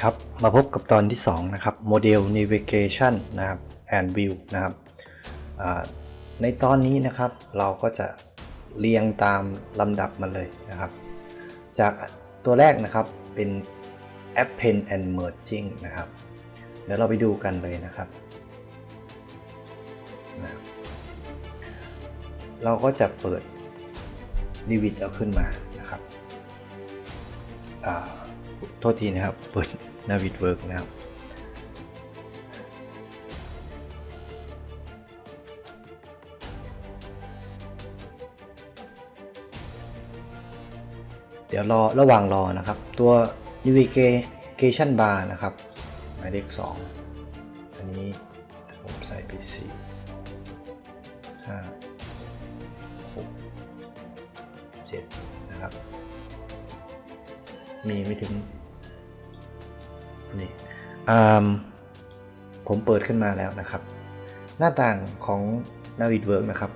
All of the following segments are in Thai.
ครับมาพบกับตอนที่ 2 นะครับ Model Navigation นะครับ and View นะครับในตอนนี้นะครับเราก็จะเรียงตามลำดับมาเลยนะครับ จากตัวแรกนะครับเป็น Append and Merging นะครับเดี๋ยวเราไปดูกันเลยนะครับนะเราก็จะเปิด d v i d เอาขึ้นมานะครับโทษทีนะครับ เปิด Navid Work นะครับเดี๋ยวรอระหว่างรอนะครับ ตัว Navigation Bar นะครับ หมายเลข 2 อันนี้ผมใส่ไป4 5 6 7 นะครับ มีไม่ถึง นี่ผมเปิดขึ้นมาแล้วนะครับ หน้าต่างของ Navid Work นะครับ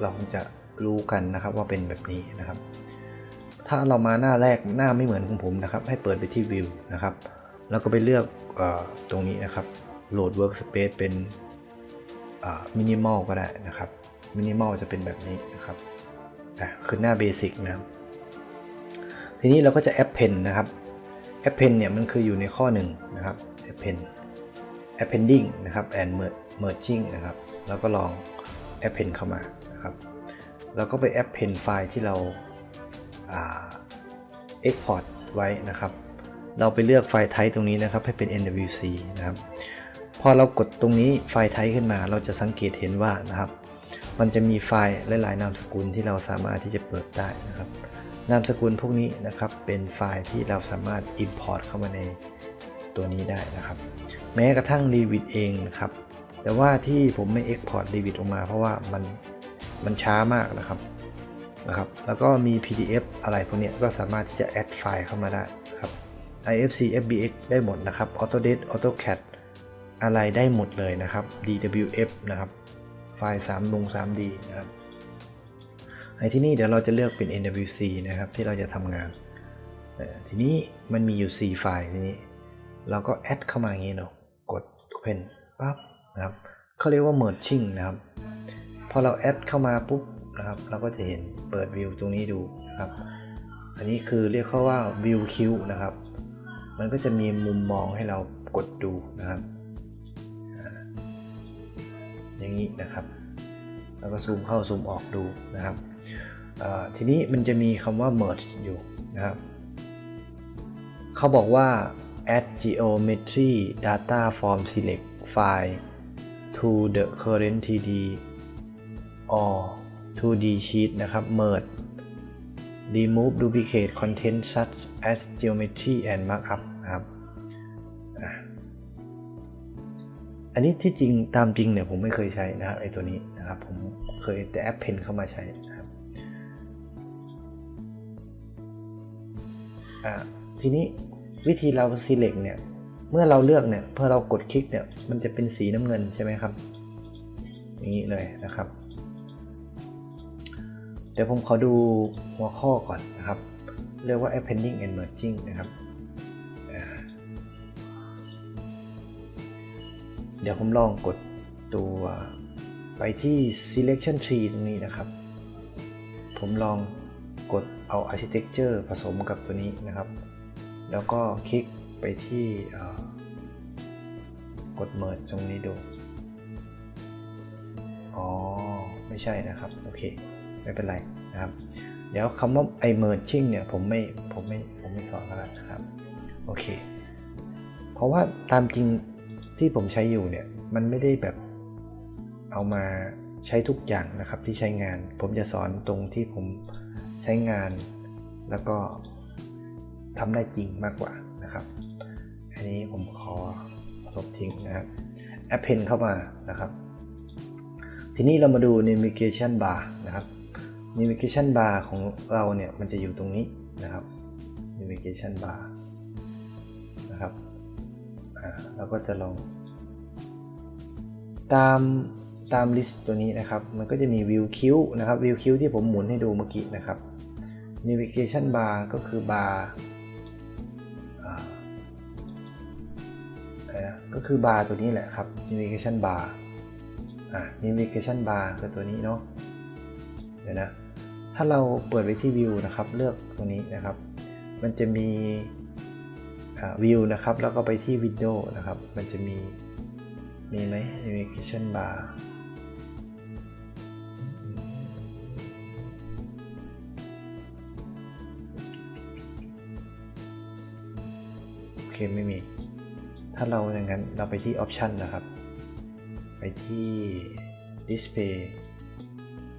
เราคงจะรู้กันนะครับว่าเป็นแบบนี้นะครับ ถ้าเรามาหน้าแรกหน้าไม่เหมือนของผมนะครับ ให้เปิดไปที่ View นะครับ แล้วก็ไปเลือกอตรงนี้นะครับ Load Workspace เป็นมินิมอลก็ได้นะครับมินิมอลจะเป็นแบบนี้นะครับคือหน้าเบสิกนะครับทีนี้เราก็จะ append นะครับ append เนี่ยมันคืออยู่ในข้อหนึ่งนะครับ append appending นะครับ and merging นะครับ แล้วก็ลอง append เข้ามานะครับ แล้วก็ไป append ไฟล์ที่เรา export ไว้นะครับ เราไปเลือกไฟล์ไทป์ตรงนี้นะครับ ให้เป็น NWC นะครับ พอเรากดตรงนี้ไฟล์ไทป์ขึ้นมา เราจะสังเกตเห็นว่านะครับ มันจะมีไฟล์หลายๆนามสกุลที่เราสามารถที่จะเปิดได้นะครับ นามสกุลพวกนี้นะครับเป็นไฟล์ที่เราสามารถ Import เข้ามาในตัวนี้ได้นะครับ แม้กระทั่ง Revit เองนะครับ แต่ว่าที่ผมไม่ Export Revit ออกมาเพราะว่ามันมันช้ามากนะครับนะครับแล้วก็มี PDF อะไรพวกนี้ก็สามารถที่จะ add ไฟล์เข้ามาได้ครับ IFC FBX ได้หมดนะครับ Autodesk AutoCAD อะไรได้หมดเลยนะครับ DWF นะครับ ไฟล์ 3 ลง 3D นะครับ ในที่นี่เดี๋ยวเราจะเลือกเป็น NWC นะครับที่เราจะทำงาน ทีนี้มันมีอยู่ 4 ไฟล์ทีนี้ เราก็แอดเข้ามาอย่างนี้เนาะกด Open ปั๊บนะครับเขาเรียกว่า Merging นะครับ พอเราแอดเข้ามาปุ๊บนะครับเราก็จะเห็นเปิดวิวตรงนี้ดูนะครับ อันนี้คือเรียกเขาว่า View Q นะครับ มันก็จะมีมุมมองให้เรากดดูนะครับ อย่างนี้นะครับ แล้วก็ซูมเข้าซูมออกดูนะครับ ทีนี้มันจะมีคำว่า merge อยู่นะครับ เขาบอกว่า add geometry data from select file to the current 3D or 2D sheet นะครับ merge remove duplicate content such as geometry and markup นะครับอันนี้ที่จริงตามจริงเนี่ยผมไม่เคยใช้นะครับไอตัวนี้นะครับ ผมเคยแต่แอปเพนเข้ามาใช้ ทีนี้วิธีเรา select เนี่ย เมื่อเราเลือกเนี่ย เพื่อเรากดคลิกเนี่ย มันจะเป็นสีน้ำเงินใช่ไหมครับ อย่างนี้เลยนะครับ เดี๋ยวผมขอดูหัวข้อก่อนนะครับ เรียกว่า appending and merging นะครับเดี๋ยวผมลองกดตัวไปที่ selection tree ตรงนี้นะครับ ผมลอง เอา architecture ผสมกับตัวนี้นะครับ แล้วก็คลิกไปที่กด merge ตรงนี้ดู อ๋อ ไม่ใช่นะครับ โอเค ไม่เป็นไรนะครับ เดี๋ยวคำว่าไอ merging เนี่ยผมไม่ ผมไม่ ผมไม่สอนแล้วนะครับ โอเค เพราะว่าตามจริงที่ผมใช้อยู่เนี่ย มันไม่ได้แบบเอามาใช้ทุกอย่างนะครับที่ใช้งาน ผมจะสอนตรงที่ผม ใช้งาน แล้วก็ทำได้จริงมากกว่านะครับ อันนี้ผมขอลบทิ้งนะครับแอปเพนเข้ามานะครับ ทีนี้เรามาดู navigation bar นะครับ navigation bar ของเราเนี่ยมันจะอยู่ตรงนี้นะครับ navigation bar นะครับเราก็จะลอง ตามตามลิสต์ตัวนี้นะครับ มันก็จะมีวิวคิวนะครับวิวคิวที่ผมหมุนให้ดูเมื่อกี้นะครับ navigation bar ก็คือบาร์ก็คือบาร์ตัวนี้แหละครับ navigation bar อะ navigation bar คือตัวนี้เนาะเดี๋ยวนะถ้าเราเปิดไปที่ view นะครับ เลือกตัวนี้นะครับ มันจะมีอ่า view นะครับ แล้วก็ไปที่ window นะครับ มันจะมีมีไหม navigation bar เคไม่มี ถ้าเราอย่างนั้นเราไปที่ option นะครับ ไปที่ display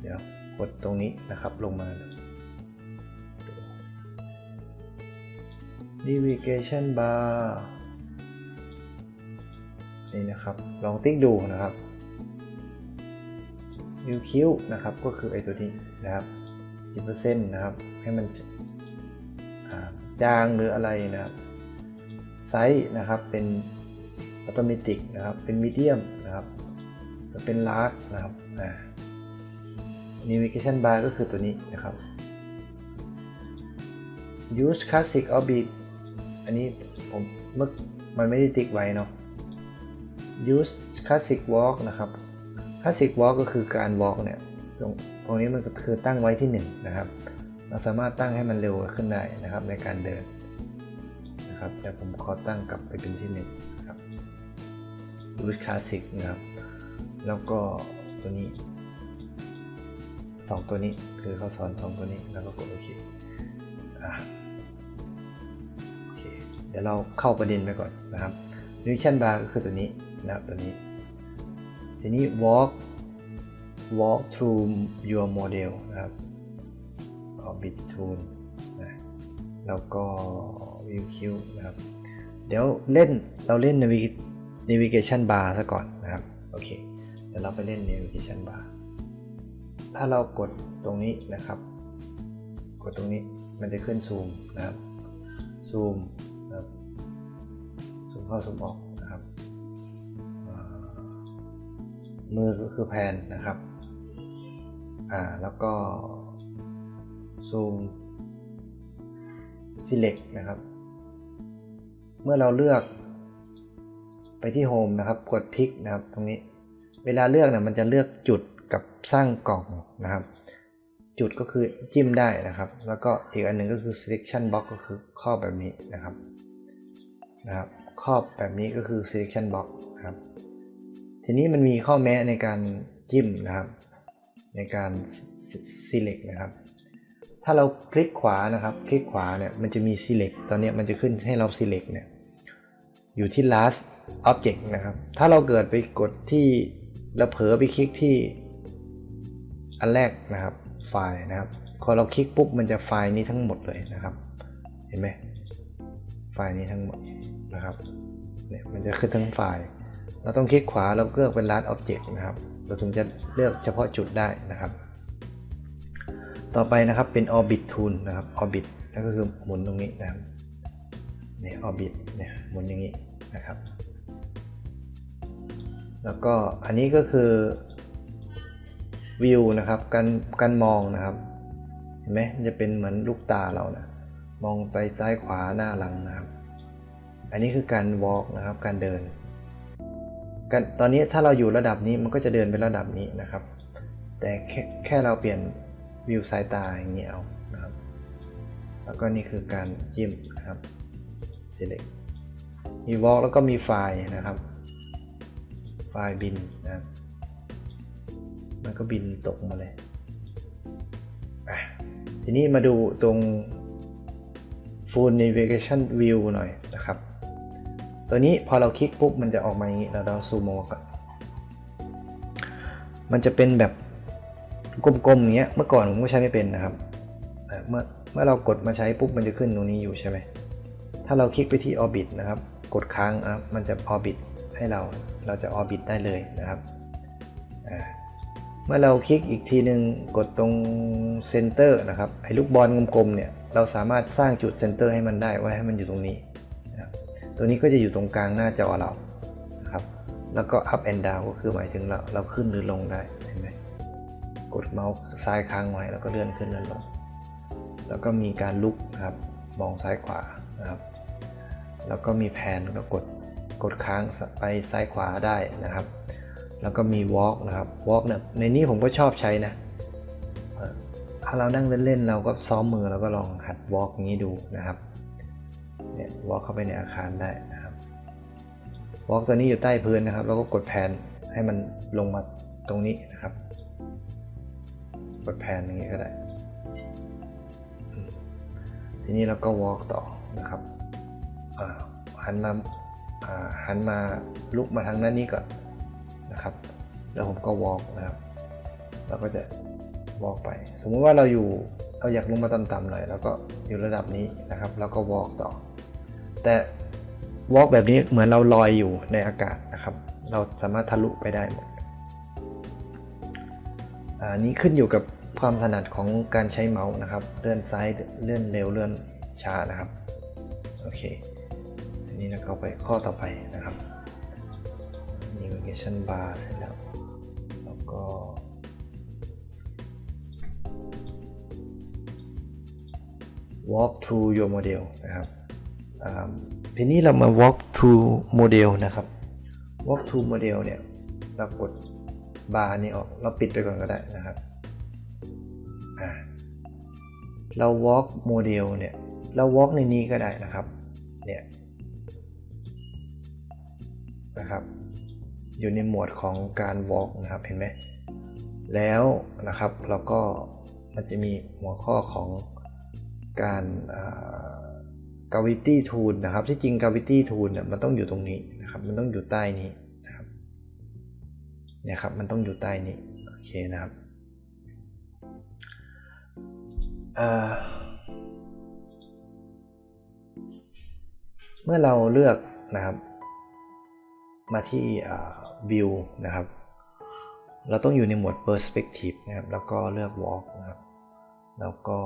เดี๋ยวกดตรงนี้นะครับลงมา navigation bar นี่นะครับ ลองติ๊กดูนะครับ view q นะครับ ก็คือไอ้ตัวนี้นะครับ10%นะครับ ให้มันจางหรืออะไรนะครับ ไซส์นะครับเป็นอัตโนมัติกนะครับเป็นมีเดียมนะครับหรือเป็นลาร์จนะครับอ่า navigation bar ก็คือตัวนี้นะครับ use classic orbit อันนี้ผมเมื่อมันไม่ได้ติ๊กไว้เนาะ use classic walk นะครับ classic walk ก็คือการ walk เนี่ยตรงตรงนี้มันก็คือตั้งไว้ที่1นะครับ เราสามารถตั้งให้มันเร็วขึ้นได้นะครับในการเดิน นะครับแต่ผมขอตั้งกลับไปเป็นที่1นะครับ use classic นะครับ แล้วก็ตัวนี้ 2 ตัวนี้คือเขาสอน 2 ตัวนี้แล้วก็กดโอเคอะโอเคเดี๋ยวเราเข้าประเด็นไปก่อนนะครับ Vision bar ก็คือตัวนี้นะครับตัวนี้ ทีนี้ walk walk through your model นะครับ orbit tool นะแล้วก็ view q นะครับ เดี๋ยวเล่นเราเล่น Navi- navigation bar ซะก่อนนะครับ โอเค เดี๋ยวเราไปเล่น navigation bar ถ้าเรากดตรงนี้นะครับ กดตรงนี้มันจะขึ้นซูมนะครับ ซูมนะครับ ซูมเข้าซูมออกนะครับ มือก็คือแพนนะครับ อ่า แล้วก็ซูม select นะครับ เมื่อเราเลือกไปที่ Home นะครับ กดพลิกนะครับ ตรงนี้ เวลาเลือกเนี่ยมันจะเลือกจุดกับสร้างกล่องนะครับ จุดก็คือจิ้มได้นะครับ แล้วก็อีกอันหนึ่งก็คือ selection box ก็คือครอบแบบนี้นะครับนะครับครอบแบบนี้ก็คือ selection box นะครับ ทีนี้มันมีข้อแม้ในการจิ้มนะครับ ในการ select นะครับ ถ้าเราคลิกขวานะครับ คลิกขวาเนี่ยมันจะมี select ตอนนี้มันจะขึ้นให้เรา select เนี่ยอยู่ที่ last object นะครับ ถ้าเราเกิดไปกดที่เราเผลอไปคลิกที่อันแรกนะครับไฟล์นะครับพอเราคลิกปุ๊บมันจะไฟล์นี้ทั้งหมดเลยนะครับ เห็นไหมไฟล์นี้ทั้งหมดนะครับเนี่ยมันจะขึ้นทั้งไฟล์ เราต้องคลิกขวาเราเลือกเป็น last object นะครับ เราถึงจะเลือกเฉพาะจุดได้นะครับ ต่อไปนะครับเป็น orbit tool นะครับ orbit นั่นก็คือหมุนตรงนี้นะครับเนี่ย orbit เนี่ยหมุนอย่างนี้นะครับ แล้วก็อันนี้ก็คือ view นะครับการการมองนะครับเห็นไหมจะเป็นเหมือนลูกตาเรานะมองไปซ้ายขวาหน้าหลังนะครับ อันนี้คือการ walk นะครับการเดินตอนนี้ถ้าเราอยู่ระดับนี้มันก็จะเดินไประดับนี้นะครับ แต่แค่แค่เราเปลี่ยน วิวสายตาอย่างนี้ยเอานะครับ แล้วก็นี่คือการจิ้มนะครับ select มี walk แล้วก็มีไฟล์นะครับ ไฟล์บินนะครับ มันก็บินตกมาเลย ทีนี้มาดูตรง full navigation view หน่อยนะครับ ตัวนี้พอเราคลิกปุ๊บมันจะออกมาอย่างนี้ เราเราซูมออกก่อนมันจะเป็นแบบ กลมๆอย่างเงี้ยเมื่อก่อนผมก็ใช้ไม่เป็นนะครับเมื่อเมื่อเรากดมาใช้ปุ๊บมันจะขึ้นตรงนี้อยู่ใช่ไหมถ้าเราคลิกไปที่ orbit นะครับ กดค้างนะครับมันจะ orbit ให้เราเราจะ orbit ได้เลยนะครับเมื่อเราคลิกอีกทีหนึ่งกดตรง center นะครับไอ้ลูกบอลกลมๆเนี่ยเราสามารถสร้างจุด center ให้มันได้ไว้ให้มันอยู่ตรงนี้นะตัวนี้ก็จะอยู่ตรงกลางหน้าจอเรานะครับแล้วก็ up and down ก็คือหมายถึงเราเราขึ้นหรือลงได้เห็นไหม กดเมาส์ซ้ายค้างไว้แล้วก็เลื่อนขึ้นเลื่อนลง แล้วก็มีการลุกนะครับมองซ้ายขวานะครับ แล้วก็มีแผนก็กดกดค้างไปซ้ายขวาได้นะครับ แล้วก็มี walk นะครับ walk เนี่ยในนี้ผมก็ชอบใช้นะถ้าเรานั่งเล่นๆเราก็ซ้อมมือเราก็ลองหัด walk อย่างนี้ดูนะครับเนี่ย walk เข้าไปในอาคารได้นะครับ walk ตัวนี้อยู่ใต้พื้นนะครับ แล้วก็กดแผนให้มันลงมาตรงนี้นะครับ กดแผนอย่างนี้ก็ได้ ทีนี้เราก็ walk ต่อนะครับหันมาอ่าหันมาลุกมาทางด้านนี้ก่อนนะครับ แล้วผมก็ walk นะครับ เราก็จะ walk ไป สมมุติว่าเราอยู่เราอยากลงมาต่ำๆหน่อยแล้วก็อยู่ระดับนี้นะครับ แล้วก็ walk ต่อ แต่ walk แบบนี้เหมือนเราลอยอยู่ในอากาศนะครับ เราสามารถทะลุไปได้หมด อันนี้ขึ้นอยู่กับความถนัดของการใช้เมาส์นะครับ เลื่อนซ้ายเลื่อนเร็วเลื่อนช้านะครับโอเคทีนี้เราเข้าไปข้อต่อไปนะครับ navigation bar เสร็จแล้ว แล้วก็ walk through your model นะครับทีนี้เรามา walk through model นะครับ walk through model เนี่ยเรากด บาร์นี้ออก เราปิดไปก่อนก็ได้นะครับเรา walk model เนี่ย เรา walk ในนี้ก็ได้นะครับ เนี่ยนะครับ อยู่ในหมวดของการ walk นะครับ เห็นไหม แล้วนะครับเราก็มันจะมีหัวข้อของการ gravity tool นะครับ ที่จริง gravity tool เนี่ยมันต้องอยู่ตรงนี้นะครับ มันต้องอยู่ใต้นี้ เนี่ยครับมันต้องอยู่ใต้นี้โอเคนะครับเมื่อเราเลือกนะครับ มาที่ view นะครับ เราต้องอยู่ในหมวด perspective นะครับ แล้วก็เลือก walk นะครับ แล้วก็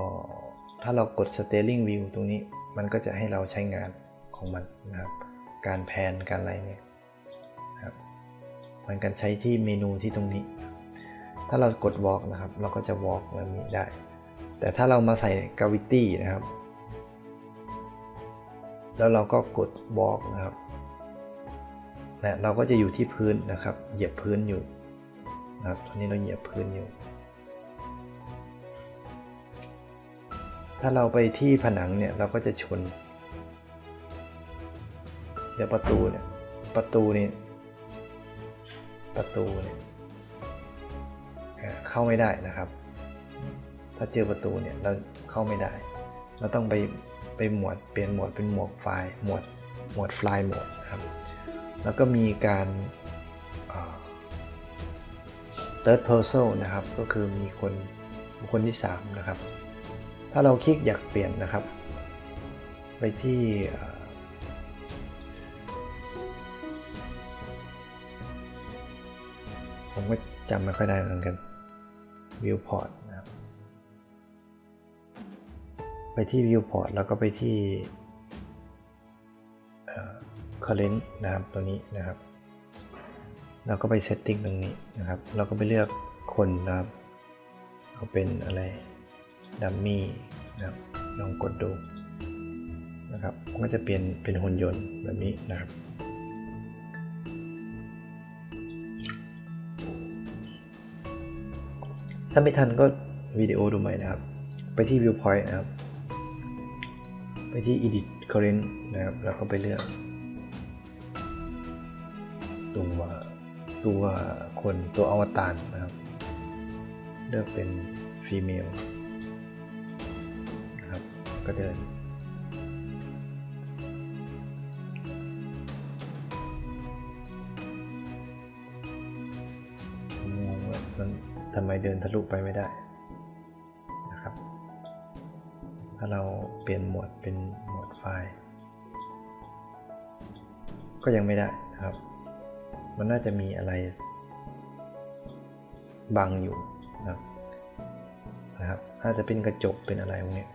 ถ้าเรากด steering wheel ตรงนี้ มันก็จะให้เราใช้งานของมันนะครับ การแพนการอะไรเนี่ย มันกันใช้ที่เมนูที่ตรงนี้ ถ้าเรากด walk นะครับ เราก็จะ walk แบบนี้ได้ แต่ถ้าเรามาใส่ gravity นะครับ แล้วเราก็กด walk นะครับนะเราก็จะอยู่ที่พื้นนะครับ เหยียบพื้นอยู่นะครับตอนนี้เราเหยียบพื้นอยู่ ถ้าเราไปที่ผนังเนี่ยเราก็จะชน เดี๋ยวประตูเนี่ย ประตูนี่ ประตูเนี่ยเข้าไม่ได้นะครับ ถ้าเจอประตูเนี่ยเราเข้าไม่ได้ เราต้องไปไปหมวดเปลี่ยนหมวดเป็นหมวดไฟล์หมวดหมวดไฟล์หมวดนะครับ แล้วก็มีการ third person นะครับ ก็คือมีคนบุคคลที่ 3 นะครับ ถ้าเราคลิกอยากเปลี่ยนนะครับ ไปที่ จำไม่ค่อยได้เหมือนกัน viewport นะครับ ไปที่ viewport แล้วก็ไปที่เอ่อ current นะครับตัวนี้นะครับเราก็ไป setting ตรงนี้นะครับเราก็ไปเลือกคนนะครับ เอาเป็นอะไรดัมมี่นะครับลองกดดูนะครับก็จะเปลี่ยนเป็นหุ่นยนต์แบบนี้นะครับ ถ้าไม่ทันก็วิดีโอดูใหม่นะครับ ไปที่ viewpoint นะครับ ไปที่ edit current นะครับ แล้วก็ไปเลือก ตัวตัวคนตัวอวตารนะครับ เลือกเป็นฟีเมลนะครับ ก็เดินำไมเดินทะลุไปไม่ได้นะครับ ถ้าเราเปลี่ยนโหมดเป็นโหมดไฟล์ ก็ยังไม่ได้นะครับ มันน่าจะมีอะไรบังอยู่นะครับนะครับ น่าจะเป็นกระจกเป็นอะไรพวกนี้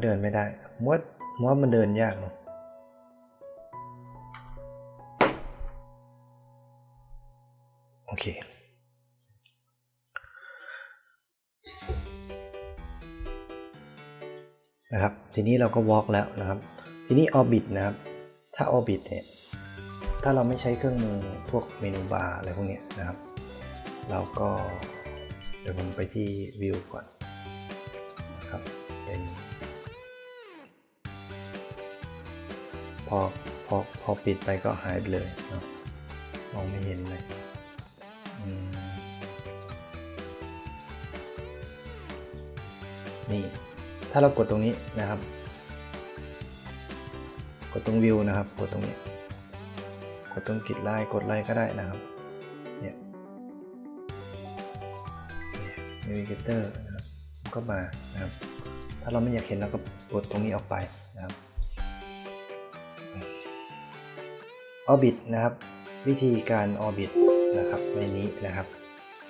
เดี๋ยวผมก็เดินไม่ได้มว่าผมว่ามันเดินยากเนาะเค นะครับ ทีนี้เราก็ walk แล้วนะครับ ทีนี้ orbit นะครับ ถ้า orbit เนี่ย ถ้าเราไม่ใช้เครื่องมือพวกเมนูบาร์อะไรพวกเนี้ยนะครับ เราก็เดี๋ยวผมไปที่ view ก่อนนะครับเป็น พอพอพอปิดไปก็หายไปเลยเนาะมองไม่เห็นเลยนี่ ถ้าเรากดตรงนี้นะครับ กดตรงวิวนะครับ กดตรงนี้ กดตรงกิดไลค์กดไลค์ก็ได้นะครับ เนี่ยน a วิเกเตอร์นะครับก็มานะครับ ถ้าเราไม่อยากเห็นเราก็กดตรงนี้ออกไป นะครับ Orbit นะครับ วิธีการ Orbit นะครับในนี้นะครับ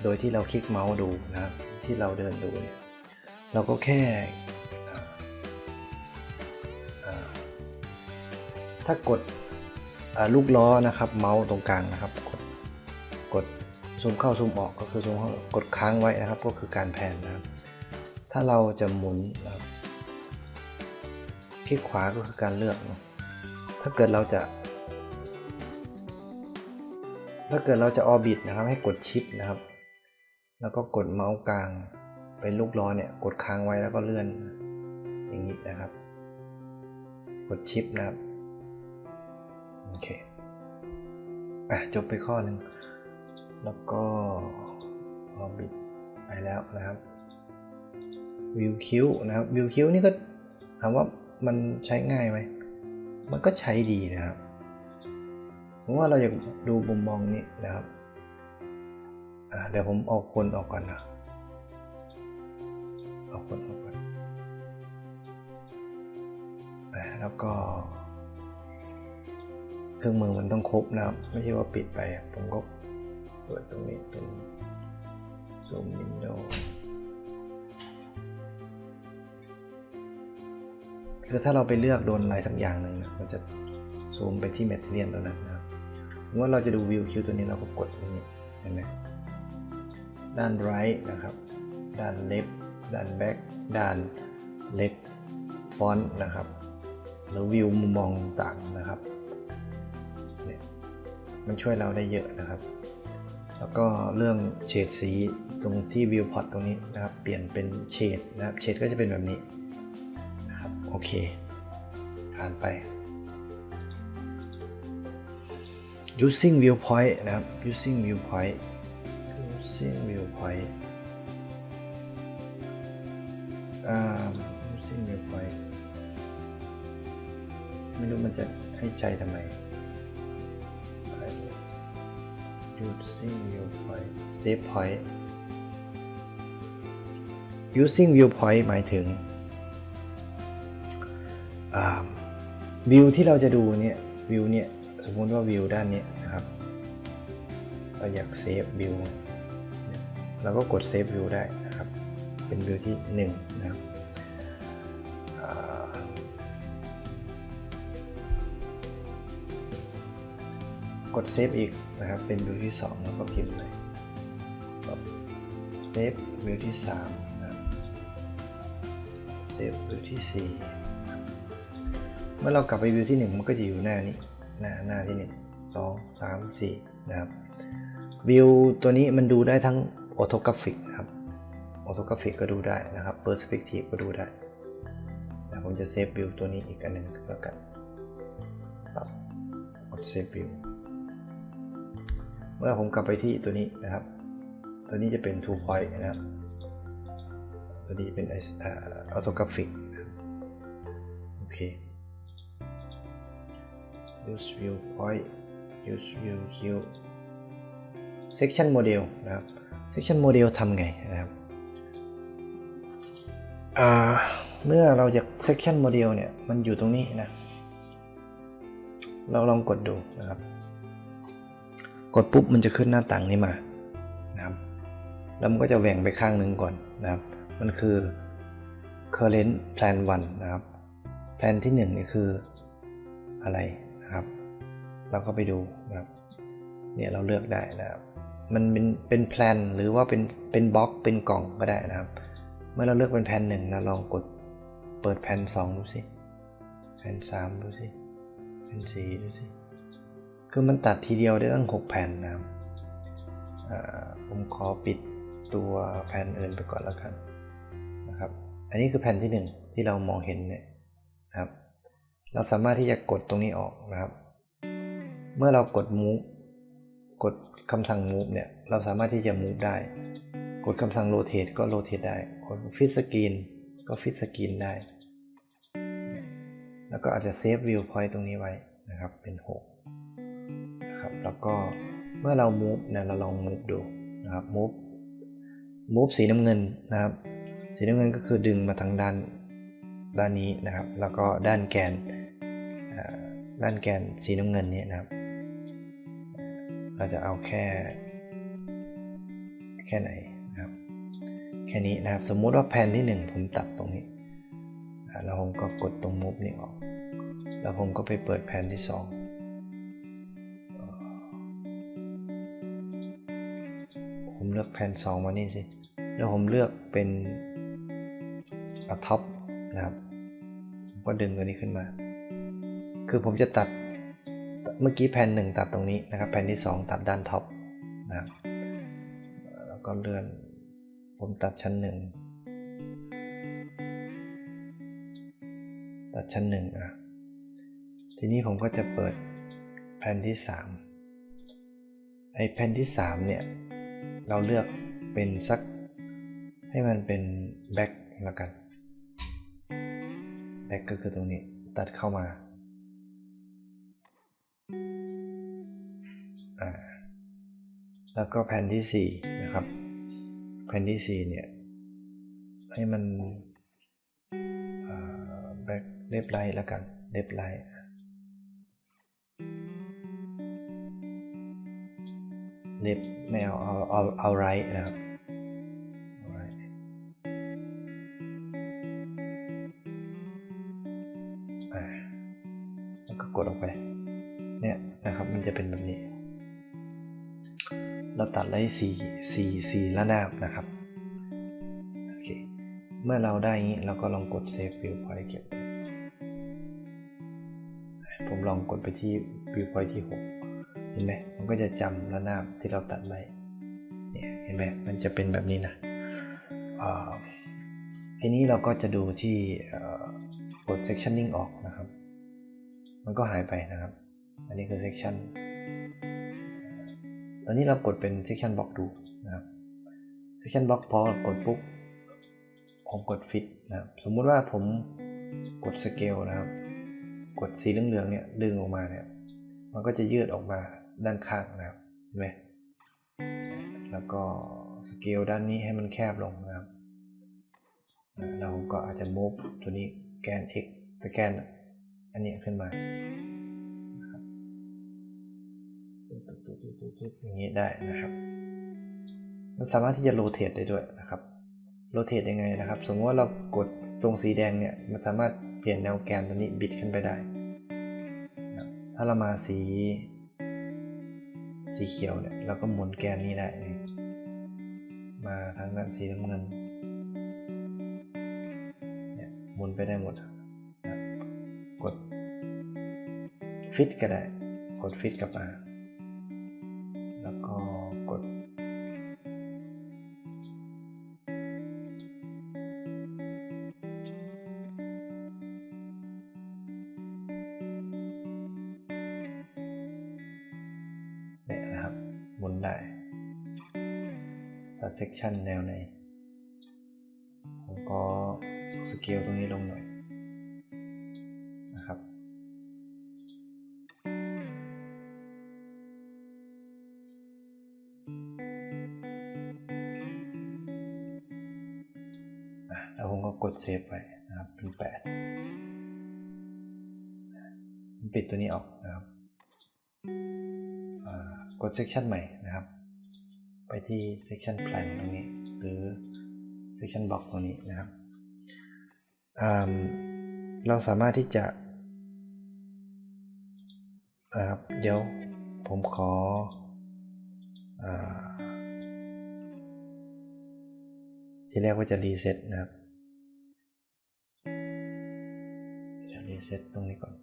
โดยที่เราคลิกเมาส์ดูนะครับที่เราเดินดูเนี่ยเราก็แค่ถ้ากดลูกล้อนะครับเมาส์ตรงกลางนะครับกดกดซูมเข้าซูมออกก็คือซูมเข้ากดค้างไว้นะครับ ก็คือการแพนนะครับ ถ้าเราจะหมุนนะคลิกขวาก็คือการเลือกนะถ้าเกิดเราจะ ถ้าเกิดเราจะออบิทนะครับให้กดชิปนะครับ แล้วก็กดเมาส์กลางเป็นลูกล้อเนี่ยกดค้างไว้แล้วก็เลื่อนอย่างนี้นะครับ กดชิปนะครับโอเคอะจบไปข้อหนึ่งแล้วก็ออบิทไปแล้วนะครับวิวคิวนะครับวิวคิวนี่ก็ถามว่ามันใช้ง่ายไหมมันก็ใช้ดีนะครับ ผมว่าเราอยากดูมุมมองนี้นะครับเดี๋ยวผมเอาคนออกก่อนนะเอาคนออกก่อนแล้วก็ เครื่องมือมันต้องครบนะครับ ไม่ใช่ว่าปิดไปอะผมก็เปิดตรงนี้เป็น Zoom Window คือถ้าเราไปเลือกโดนอะไรสักอย่างหนึ่งนะมันจะซูมไปที่แมทเทียนตัวนั้น นะครับสมมติว่าเราจะดูวิวคิวตัวนี้เราก็กดตรงนี้เห็นไหมด้าน right นะครับ ด้าน left ด้าน back ด้าน left font นะครับ หรือวิวมุมมองต่างนะครับเนี่ยมันช่วยเราได้เยอะนะครับ แล้วก็เรื่องเฉดสีตรงที่ viewport ตรงนี้นะครับ เปลี่ยนเป็นเฉดนะครับ เฉดก็จะเป็นแบบนี้นะครับ โอเคผ่านไป using viewpoint นะครับ using viewpoint using viewpoint using viewpoint ไม่รู้มันจะให้ใจทำไม using viewpoint save point using viewpoint หมายถึงวิวที่เราจะดูเนี่ยวิวเนี่ย มมติว่าวิวด้านนี้นะครับเราอยากเซฟวิวเราก็กดเซฟวิวได้นะครับ เป็นวิวที่ 1 นะครับกดเซฟอีกนะครับ เป็นวิวที่ 2 แล้วก็พิมพ์เลยเซฟวิวที่3นะครับเซฟวิวที่ 4 เมื่อเรากลับไปวิวที่ 1 มันก็จะอยู่หน้านี้ หน้าหน้าที่1 2 3 4นะครับวิวตัวนี้มันดูได้ทั้งออโตกราฟิกครับออโตกราฟิกก็ดูได้นะครับเปอร์สเปกทีฟก็ดูได้นะผมจะเซฟวิวตัวนี้อีกอันหนึ่งแล้วกันปั๊บกดเซฟวิวเมื่อผมกลับไปที่ตัวนี้นะครับ ตัวนี้จะเป็น two point นะครับ ตัวนี้เป็นออโตกราฟิกโอเค use viewpoint use view queue section model นะครับ section model ทำไงนะครับอ่าเมื่อเราจะ section model เนี่ยมันอยู่ตรงนี้นะ เราลองกดดูนะครับ กดปุ๊บมันจะขึ้นหน้าต่างนี้มานะครับ แล้วมันก็จะแหว่งไปข้างหนึ่งก่อนนะครับ มันคือ current plan 1 นะครับแพลนที่1นี่คืออะไร เราก็ไปดูนะครับเนี่ยเราเลือกได้นะครับมันเป็นเป็นแพลนหรือว่าเป็นเป็นบล็อกเป็นกล่องก็ได้นะครับ เมื่อเราเลือกเป็นแผ่นหนึ่งเราลองกดเปิดแผ่นสองดูสิแผ่นสามดูสิแผ่นสี่ดูสิคือมันตัดทีเดียวได้ตั้งหกแผ่นนะครับอ่าผมขอปิดตัวแผ่นอื่นไปก่อนแล้วกันนะครับ อันนี้คือแผ่นที่หนึ่งที่เรามองเห็นเนี่ยนะครับ เราสามารถที่จะกดตรงนี้ออกนะครับ เมื่อเรากด move กดคำสั่ง move เนี่ย เราสามารถที่จะ move ได้ กดคำสั่ง rotate ก็ rotate ได้ กด fit screen ก็ fit screen ได้ แล้วก็อาจจะ save view point ตรงนี้ไว้นะครับ เป็น 6 นะครับ แล้วก็เมื่อเรา move เนี่ย เราลอง move ดูนะครับ move move สีน้ำเงินนะครับ สีน้ำเงินก็คือดึงมาทางด้านด้านนี้นะครับ แล้วก็ด้านแกนอ่าด้านแกนสีน้ำเงินนี้นะครับ เราจะเอาแค่ แค่ไหนนะครับ แค่นี้นะครับ สมมุติว่าแผ่นที่ 1 ผมตัดตรงนี้ แล้วผมก็กดตรงมุฟนี้ออก แล้วผมก็ไปเปิดแผ่นที่ 2ผมเลือกแผ่น2มานี่สิ แล้วผมเลือกเป็นท็อปนะครับ ผมก็ดึงตัวนี้ขึ้นมา คือผมจะตัด เมื่อกี้แผ่นหนึ่งตัดตรงนี้นะครับ แผ่นที่ 2 ตัดด้านท็อปนะครับแล้วก็เลื่อนผมตัดชั้นหนึ่งตัดชั้นหนึ่งอะทีนี้ผมก็จะเปิดแผ่นที่ 3 ไอแผ่นที่ 3 เนี่ย เราเลือกเป็นสักให้มันเป็นแบ็คแล้วกันแบ็คก็คือตรงนี้ตัดเข้ามา แล้วก็แผ่นที่4นะครับ แผ่นที่4เนี่ย ให้มันแบ็คเล็บไลท์แล้วกันเล็บไลท์เล็บไม่เอาเอาเอาเอาไรนะครับแล้วก็กดออกไป เนี่ยนะครับมันจะเป็นแบบนี้ เราตัดไว้สี่สี่สี่ระนาบนะครับโอเคเมื่อเราได้อย่างนี้เราก็ลองกด save view point เก็บ ผมลองกดไปที่ view point ที่ 6 เห็นไหมมันก็จะจำระนาบที่เราตัดไว้เนี่ยเห็นไหมมันจะเป็นแบบนี้นะทีนี้เราก็จะดูที่กด sectioning ออกนะครับ มันก็หายไปนะครับ อันนี้คือ section ตอนนี้เรากดเป็น section box ดูนะครับ section box พอกดปุ๊บผมกด fit นะครับ สมมุติว่าผมกด scale นะครับ กดสีเหลืองๆเนี่ยดึงออกมาเนี่ย มันก็จะยืดออกมาด้านข้างนะครับ เห็นไหมแล้วก็สเกลด้านนี้ให้มันแคบลงนะครับ เราก็อาจจะ move ตัวนี้แกน x สแกนอันนี้ขึ้นมา อย่างนี้ได้นะครับมันสามารถที่จะโรเตทได้ด้วยนะครับโรเตทยังไงนะครับ สมมติว่าเรากดตรงสีแดงเนี่ยมันสามารถเปลี่ยนแนวแกนตัวนี้บิดขึ้นไปได้ ถ้าเรามาสีสีเขียวเนี่ยเราก็หมุนแกนนี้ได้นี่มาทางด้านสีน้ำเงินเนี่ยหมุนไปได้หมดกดฟิตก็ได้ กดฟิตกลับม เซกชันแนวไหน ผมก็สเกลตรงนี้ลงหน่อยนะครับ แล้วผมก็กดเซฟไปนะครับเป็นแปดปิดตัวนี้ออกนะครับกด section ใหม่ ไปที่ section plan ตรงนี้ หรือ section box ตรงนี้นะครับ เราสามารถที่จะนะครับเดี๋ยวผมขออที่แรกว่าจะรีเซ็ตนะครับ จะรีเซ็ตตรงนี้ก่อน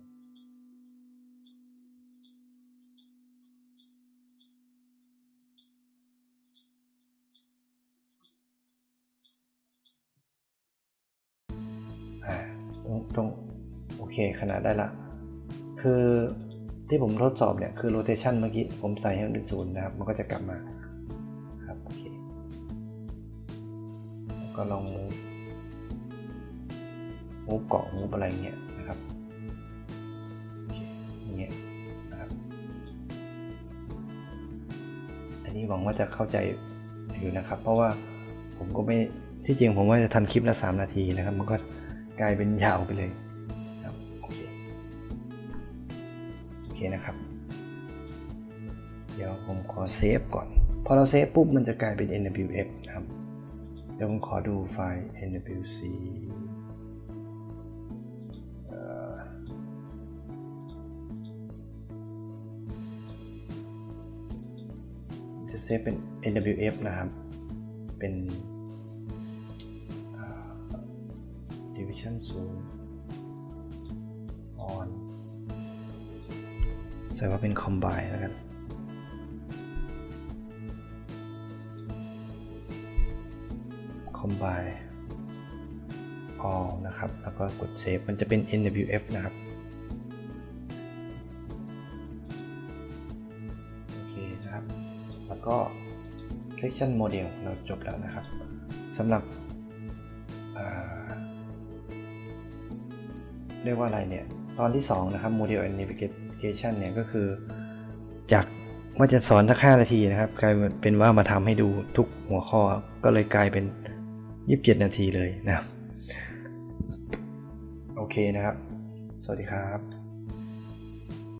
เคขนาดได้ละ คือที่ผมทดสอบเนี่ยคือโรเ t ชันเมื่อกี้ผมใส่ให้มันเป็นศูนย์นะครับ มันก็จะกลับมาครับโอเคแล้วก็ลองมูฟมูฟเกาะมูฟอะไรเงี้ยนะครับโอเคอย่างเงี้ยนะครับ อันนี้หวังว่าจะเข้าใจอยู่นะครับ เพราะว่าผมก็ไม่ที่จริงผมว่าจะทำคลิปละสามนาทีนะครับ มันก็กลายเป็นยาวไปเลย เคนะครับ เดี๋ยวผมขอเซฟก่อน พอเราเซฟปุ๊บมันจะกลายเป็น nwf นะครับ เดี๋ยวผมขอดูไฟล์ nwc จะเซฟเป็น nwf นะครับ เป็น division 0 on ใส่ว่าเป็น combine แล้วกัน combine all นะครับ แล้วก็กด save มันจะเป็น nwf นะครับ โอเคนะครับ แล้วก็ section model เราจบแล้วนะครับสำหรับเรียกว่าอะไรเนี่ย ตอนที่ 2 นะครับ model and navigation เนี่ยก็คือ จากว่าจะสอนสักห้านาทีนะครับ กลายเป็นว่ามาทำให้ดูทุกหัวข้อก็เลยกลายเป็น 27 นาทีเลยนะครับ โอเคนะครับ สวัสดีครับ